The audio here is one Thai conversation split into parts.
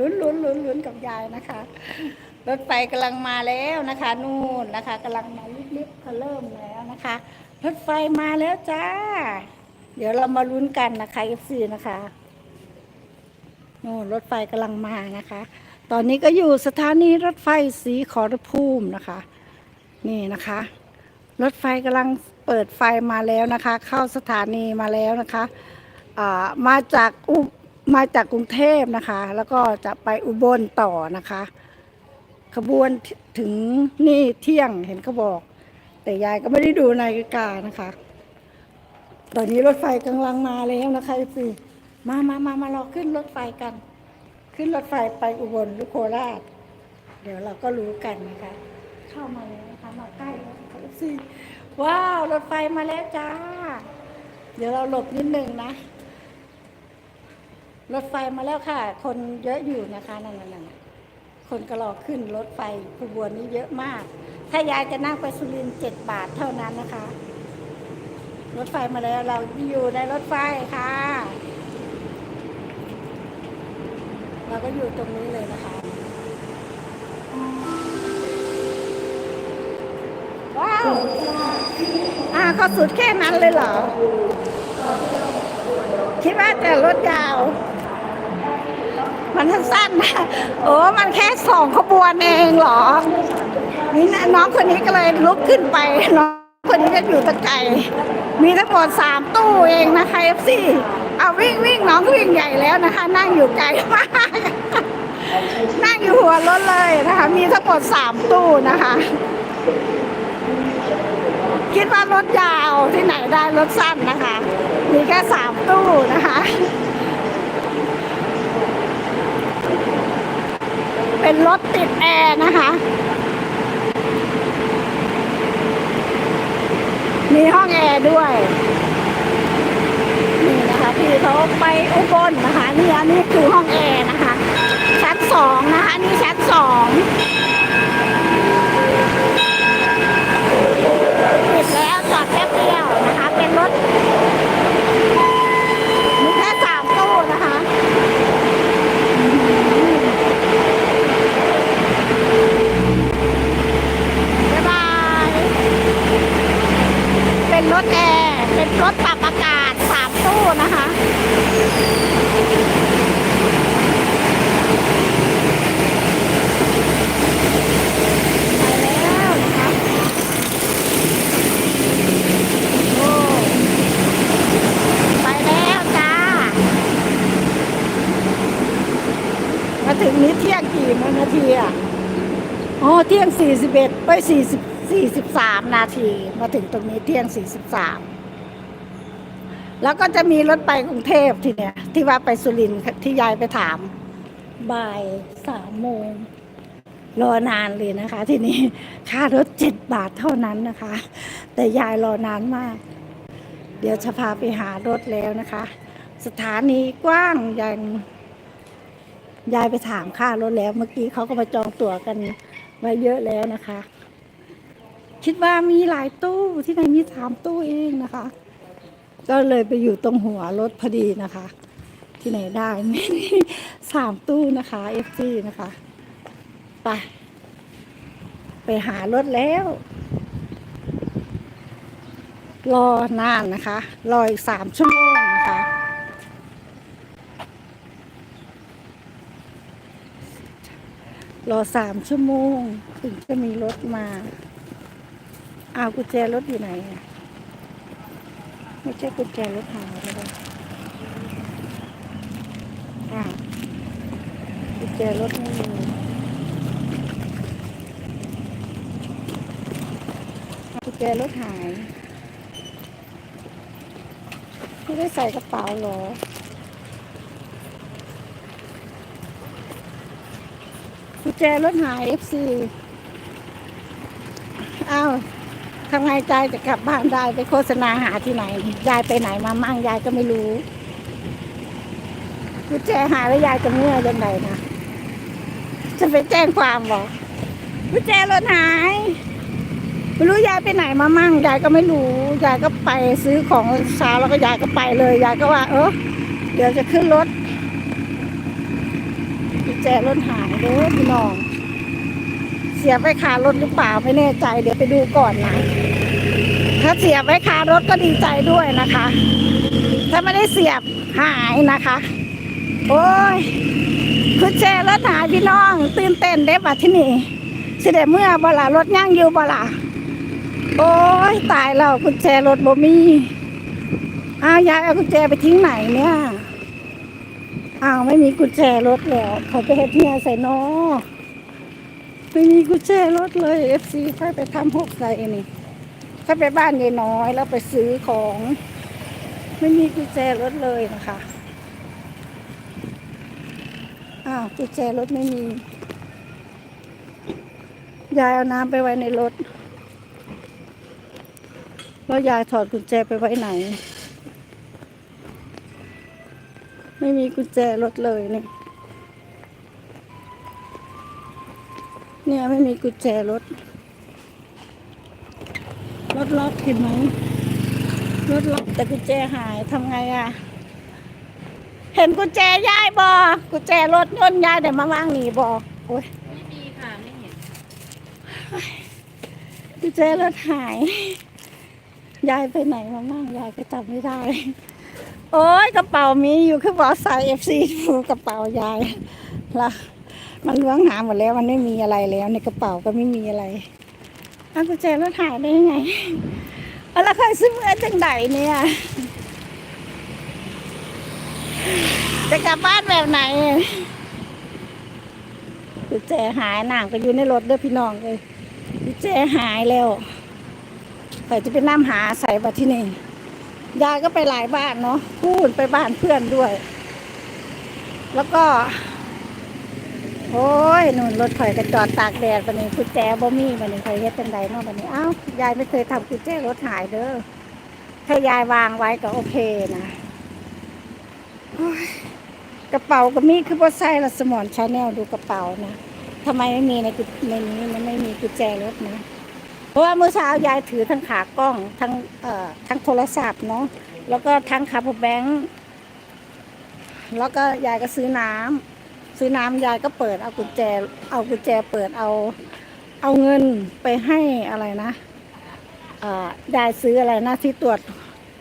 ลุ้นลุ้นลุ้นลุ้นกับยายนะคะ รถไฟกำลังมาแล้วนะคะ นู่นนะคะกำลังมาลิบๆเขาเริ่มแล้วนะคะ รถไฟมาแล้วจ้า เดี๋ยวเรามาลุ้นกันนะคะ FC นะคะนู่นรถไฟกำลังมานะคะ ตอนนี้ก็อยู่สถานีรถไฟสีขอรภูมินะคะ นี่นะคะ รถไฟกำลังเปิดไฟมาแล้วนะคะ เข้าสถานีมาแล้วนะคะอ่ามาจากอุ มาจากกรุงเทพนะคะ แล้วก็จะไปอุบลต่อนะคะ ขบวนถึงนี่เที่ยงเห็นเขาบอก แต่ยายก็ไม่ได้ดูนาฬิกานะคะ ตอนนี้รถไฟกำลังมาแล้วนะคะพี่มามามามาราขึ้นรถไฟกัน ขึ้นรถไฟไปอุบลหรือโคราช เดี๋ยวเราก็รู้กันนะคะ เข้ามาแล้วนะคะมาใกล้แล้วนะคะพี่ว้าวรถไฟมาแล้วจ้า เดี๋ยวเราหลบนิดนึงนะ รถไฟมาแล้วค่ะ คนเยอะอยู่นะคะนั่นนั่นคนก็รอขึ้นรถไฟขบวนนี้เยอะมาก ถ้ายายจะนั่งไปสุรินทร์เจ็ดบาทเท่านั้นนะคะ รถไฟมาแล้วเราอยู่ในรถไฟค่ะ เราก็อยู่ตรงนี้เลยนะคะ ว้าว อ่าเขาสุดแค่นั้นเลยเหรอคิดว่าจะรถยาว มันสั้นๆนะโอ้มันแค่สองขบวนเองเหรอ นี่นะน้องคนนี้ก็เลยลุกขึ้นไป น้องคนนี้ก็อยู่ตะไกลมีทั้งหมดสามตู้เองนะคะเอฟซีเอาวิ่งวิ่งน้องวิ่งใหญ่แล้วนะคะ นั่งอยู่ไกลมากนั่งอยู่หัวรถเลยนะคะ มีทั้งหมดสามตู้นะคะ คิดว่ารถยาวที่ไหนได้รถสั้นนะคะ มีแค่สามตู้นะคะ เป็นรถติดแอร์นะคะ มีห้องแอร์ด้วย นี่นะคะพี่เขาไปอุบลนะคะ นี่อันนี้คือห้องแอร์นะคะ ชั้นสองนะคะ นี่ชั้นสองปิดแล้วจอดแป๊บเดียวนะคะ เป็นรถ มีแค่สามตู้นะคะ บ๊ายบาย เป็นรถแอร์ เป็นรถปรับอากาศสามตู้นะคะ ไปแล้วนะคะโอ้ไปแล้วจ้า มาถึงนี้เที่ยงกี่นาทีอะอ๋อเที่ยง41ไป40 43นาที มาถึงตรงนี้เที่ยง43แล้วก็จะมีรถไปกรุงเทพทีเนี้ยที่ว่าไปสุรินทร์ที่ยายไปถาม บ่ายสามโมงรอนานเลยนะคะ ทีนี้ค่ารถ7บาทเท่านั้นนะคะ แต่ยายรอนานมาก เดี๋ยวจะพาไปหารถแล้วนะคะ สถานีกว้างอย่าง ยายไปถามค่ารถแล้ว เมื่อกี้เขาก็มาจองตั๋วกันไว้เยอะแล้วนะคะ คิดว่ามีหลายตู้ที่ไหนมีสามตู้เองนะคะ ก็เลยไปอยู่ตรงหัวรถพอดีนะคะ ที่ไหนได้มีสามตู้นะคะเอฟซีนะคะไปไปหารถแล้ว รอนานนะคะ รออีกสามชั่วโมงนะคะ รอสามชั่วโมง ถึงจะมีรถมา เอากุญแจรถอยู่ไหนอะไม่ใช่กุญแจรถหายเลยอ้าวกุญแจรถไม่มีกุญแจรถหาย ไม่ได้ใส่กระเป๋าหรอ ญแจรถหาย FC อ้าวทำไงใจจะกลับบ้านได้ไปโฆษณาหาที่ไหน ยายไปไหนมามั่งยายก็ไม่รู้กุญแจหายแล้วยายจะเมื่อยังไงนะ จะไปแจ้งความบอกกุญแจรถหายไม่รู้ยายไปไหนมามั่งยายก็ไม่รู้ยายก็ไปซื้อของเช้าแล้วก็ยายก็ไปเลยยายก็ว่า เออเดี๋ยวจะขึ้นรถ แจรถหายเด้อพี่น้อง เสียบไว้คารถหรือเปล่าไม่แน่ใจเดี๋ยวไปดูก่อนนะ ถ้าเสียบไว้คารถก็ดีใจด้วยนะคะ ถ้าไม่ได้เสียบหายนะคะ โอ้ยคุณแจรถหายพี่น้อง ตื่นเต้นเด้บัดที่นี่สิเดเมื่อบลารถย่างอยู่บลาโอ้ยตายแล้วกุญแจรถบ่มีอ้าวยายเอากุญแจไปทิ้งไหนเนี่ย อ้าวไม่มีกุญแจรถแล้วเขาไปเฮ็ดเนี่ยใส่นอไม่มีกุญแจรถเลยเอฟซีค่อยไปทำหกใส่นี่ค่อยไปบ้านยายน้อยแล้วไปซื้อของ ไม่มีกุญแจรถเลยนะคะอ้าวกุญแจรถไม่มียายเอาน้ำไปไว้ในรถแล้วยายถอดกุญแจไปไว้ไหน ไม่มีกุญแจรถเลยเนี่ย เนี่ยไม่มีกุญแจรถ รถล็อกเห็นไหมรถล็อกแต่กุญแจหายทำไงอะเห็นกุญแจยายบอกุญแจรถยนต์ยายเดี๋ยวมาวางหนีบอโอ้ยไม่มีค่ะไม่เห็นกุญแจรถหาย ยายไปไหนมาบ้างยายก็จำไม่ได้ โอ้ยกระเป๋ามีอยู่คือบอสใส่เอฟซีฟูกระเป๋ายายละมันล้วงหาหมดแล้วมันไม่มีอะไรแล้ว ในกระเป๋าก็ไม่มีอะไรเอากุญแจรถหายได้ยังไงเอาล้วใครซื้อเมื่อจังไดเนี่ยจะกลับบ้านแบบไหนกุญแจหายหนังไปอยู่ในรถเด้อพี่น้องเลยกุญแจหายแล้วใครจะไปนั่งหาใส่บัตรที่นี่ ยายก็ไปหลายบ้านเนาะพูดไปบ้านเพื่อนด้วย แล้วก็ โอ้ยนู่นรถข่อยกระจอดตากแดดบันนี้กุญแจบ่มีบันนี้ข่อยเฮ็ดจังไดเนาะบันนี้อ้าวยายไม่เคยทำกุญแจรถหายเด้อถ้ายายวางไว้ก็โอเคนะกระเป๋าก็มีคือบ่ใส่ละสมอนชาแนลดูกระเป๋านะทำไมไม่มีในในนี้มันไม่มีกุญแจรถนะ เพราะว่าเมื่อเช้ายายถือทั้งขากล้องทั้งเอ่อทั้งโทรศัพท์เนาะแล้วก็ทั้งคาร์บแบงค์แล้วก็ยายก็ซื้อน้ำซื้อน้ำยายก็เปิดเอากุญแจ เอากุญแจเปิดเอาเอาเงินไปให้อะไรนะเอ่อยายซื้ออะไรนะที่ตรวจ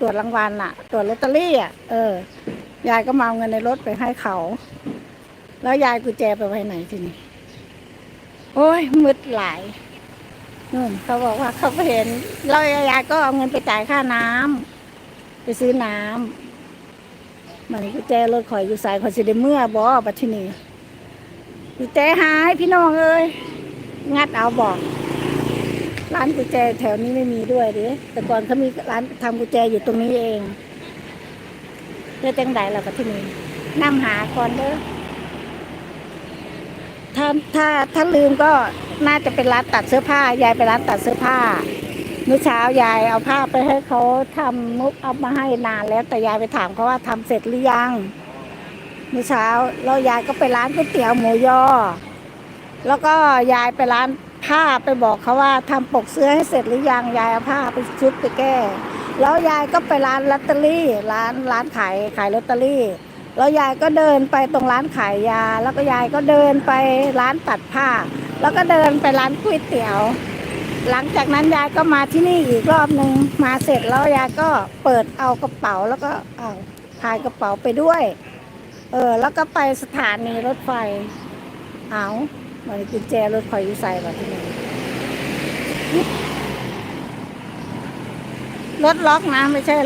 ตรวจรางวัลอะตรวจลอตเตอรี่อะเออยายก็มาเอาเงินในรถไปให้เขา แล้วยายกุญแจไปไว้ไหนทีนี้โอ้ยมืดหลาย นู่นเขาบอกว่าเขาเห็นเรายายก็เอาเงินไปจ่ายค่าน้ำไปซื้อน้ำมันกุญแจรถข่อยอยู่สายข่อยสิได้เมื่อบอบัดที่นี่กุญแจหายพี่น้องเอ้ยงัดเอาบอก ร้านกุญแจแถวนี้ไม่มีด้วยดิแต่ก่อนเขามีร้านทำกุญแจอยู่ตรงนี้เองเรื่อจังใดเราบัดที่นี่นำหาก่อนเด้อ ถ้าถ้าถ้าลืมก็น่าจะเป็นร้านตัดเสื้อผ้ายายไปร้านตัดเสื้อผ้าเมื่อเช้ายายเอาผ้าไปให้เขาทำมุกเอามาให้นานแล้ว แต่ยายไปถามเขาว่าทำเสร็จหรือยังเมื่อเช้าแล้วยายก็ไปร้านก๋วยเตี๋ยวหมูยอ แล้วก็ยายไปร้านผ้าไปบอกเขาว่าทำปกเสื้อให้เสร็จหรือยังยายเอาผ้าไปชุดไปแก้ แล้วยายก็ไปร้านลอตเตอรี่ ร้านร้านขายขายลอตเตอรี่ แล้วยายก็เดินไปตรงร้านขายยา แล้วก็ยายก็เดินไปร้านตัดผ้า แล้วก็เดินไปร้านก๋วยเตี๋ยว หลังจากนั้นยายก็มาที่นี่อีกรอบหนึ่งมาเสร็จแล้วยายก็เปิดเอากระเป๋าแล้วก็เอาพายกระเป๋าไปด้วย เออ แล้วก็ไปสถานีรถไฟ เอาเหมือนกุญแจรถไฟอยู่ใส่แบบนี้รถล็อกนะไม่ใช่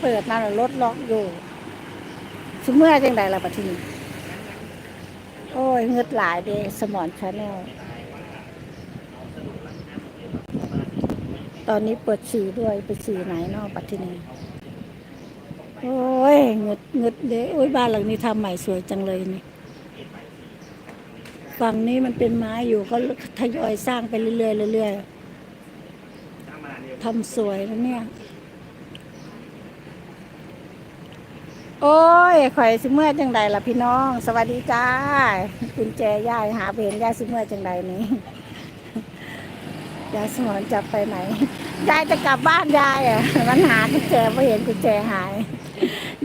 เปิดนะรถล็อกอยู่ สมเมื่อจังใดล่ะปะทีนี้โอ้ยเงืดหลายเดสมอนชาแนลตอนนี้เปิดสื่อด้วยไปสื่อไหนนอกปะทีนี้โอ้ยเงืดเงืดเด้โอ้ยบ้านหลังนี้ทำใหม่สวยจังเลยนี่ฝั่งนี้มันเป็นไม้อยู่ก็ทยอยสร้างไปเรื่อยๆเรื่อยๆทำสวยแล้วเนี่ย โอ้ยข่อยสิเมื่อจังใดล่ะพี่น้อง สวัสดีจ้ากุญแจยายหาไปเห็นยายสิเมื่อจังใดนี้ยายสมอนจับไปไหนยายจะกลับบ้านยายอะมันหากุญแจไม่เห็นกุญแจหาย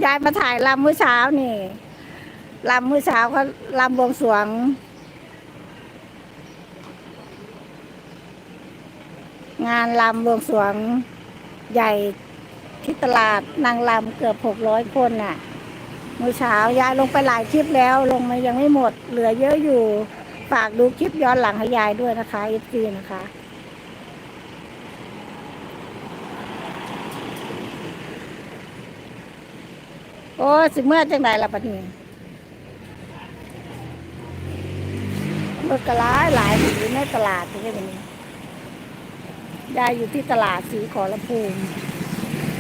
ยายมาถ่ายลำเมื่อเช้านี่ลำเมื่อเช้าเขาลำบวงสวงงานลำบวงสวงใหญ่ที่ตลาดนางลำเกือบหกร้อยคนน่ะ มื่อเช้ายายลงไปหลายคลิปแล้ว ลงมายังไม่หมด เหลือเยอะอยู่ฝากดูคลิปย้อนหลังให้ยายด้วยนะคะเอฟซีนะคะโอ้สิเมื่อจังใดละปะนี่รถกระหลายหลายอยู่ในตลาดที่นี่ยายอยู่ที่ตลาดสีขอรภูมิ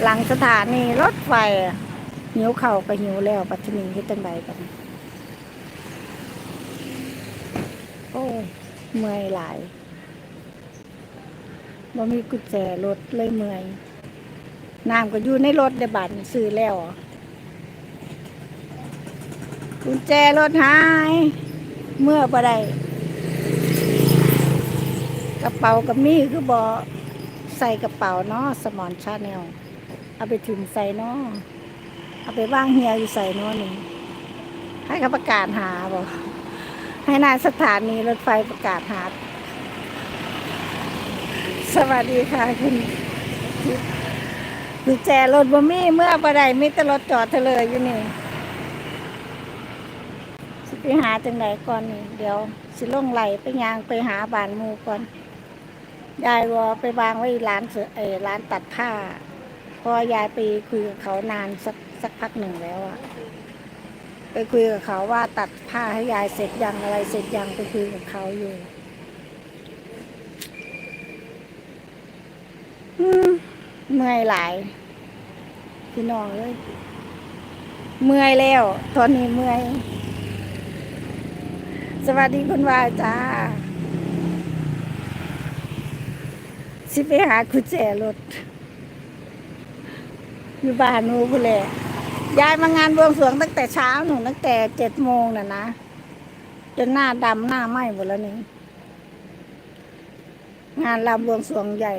หลังสถานีรถไฟอะ หิวเข่าก็หิวแล้วปัจจุบันที่จังใดกันโอ้เมื่อยหลายบ่มีกุญแจรถเลยเมื่อยน้ำก็อยู่ในรถได้บัตรซื้อแล้วอะกุญแจรถหาย เมื่อบ่ได้กระเป๋ากับมีคือบอใส่กระเป๋าเนาะสมอนชาแนลเอาไปถึงใส่เนาะ เอาไปว่างเฮียอยู่ใส่เนาะนี่ให้เขาประกาศหาบอกให้นายสถานีรถไฟประกาศหา สวัสดีค่ะคุณกุญแจรถบ่มีเมื่อบ่ได้มีแต่รถจอดเธอเลยอยู่นี่สิไปหาจังไหนก่อนนี่ เดี๋ยวสิล่งไหลไปยางไปหาบานมูก่อนยายวอไปวางไว้ร้านเสือเอร้านตัดผ้า พอยายไปคุยกับเขานานสัก สักพักหนึ่งแล้วอะไปคุยกับเขาว่าตัดผ้าให้ยายเสร็จยังอะไรเสร็จยังไปคุยกับเขาอยู่เมื่อยหลายพี่น้องเลยเมื่อยแล้วตอนนี้เมื่อย สวัสดีคุณวายจ้าสิไปหากุญแจรถอยู่บ้านนูพุ่นแหละ ยายมางานบวงสรวงตั้งแต่เช้าหนูตั้งแต่เจ็ดโมงน่ะนะจนหน้าดำหน้าไหม้หมดแล้วนี่งานลำบวงสรวงใหญ่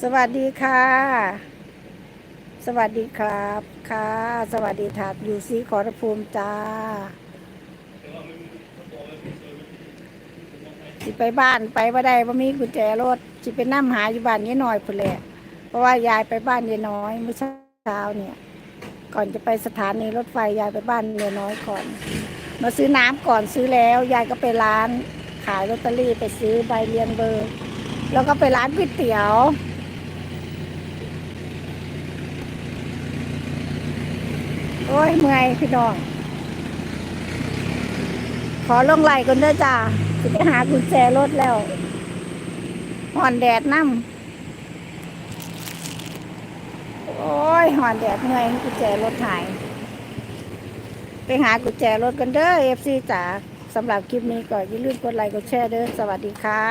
สวัสดีค่ะ สวัสดีครับค่ะ สวัสดีถักอยู่ซีขอรภูมิจ้าสิไปบ้านไปบ่ได้บ่มีกุญแจรถสิไปนั่หาอยู่บ้านยายน้อยพุ่นแหละ เพราะว่ายายไปบ้านยายน้อยเมื่อเช้าเนี่ย ก่อนจะไปสถานีรถไฟยายไปบ้านยายน้อยก่อน มาซื้อน้ำก่อนซื้อแล้วยายก็ไปร้านขายลอตเตอรี่ไปซื้อใบเรียนเบอร์ แล้วก็ไปร้านก๋วยเตี๋ยวโอ้ยเมื่อยพี่น้อง ขอลงไหลก่อนเด้อจ้าจะไปหากุญแจรถแล้วห่อนแดดน้ำ โอ้ยหอนแดดเหนื่อยกุญแจรถหาย ไปหากุญแจรถกันเด้อเอฟซีจ๋าสำหรับคลิปนี้ก็อย่าลืมกดไลค์กดแชร์เด้อสวัสดีค่ะ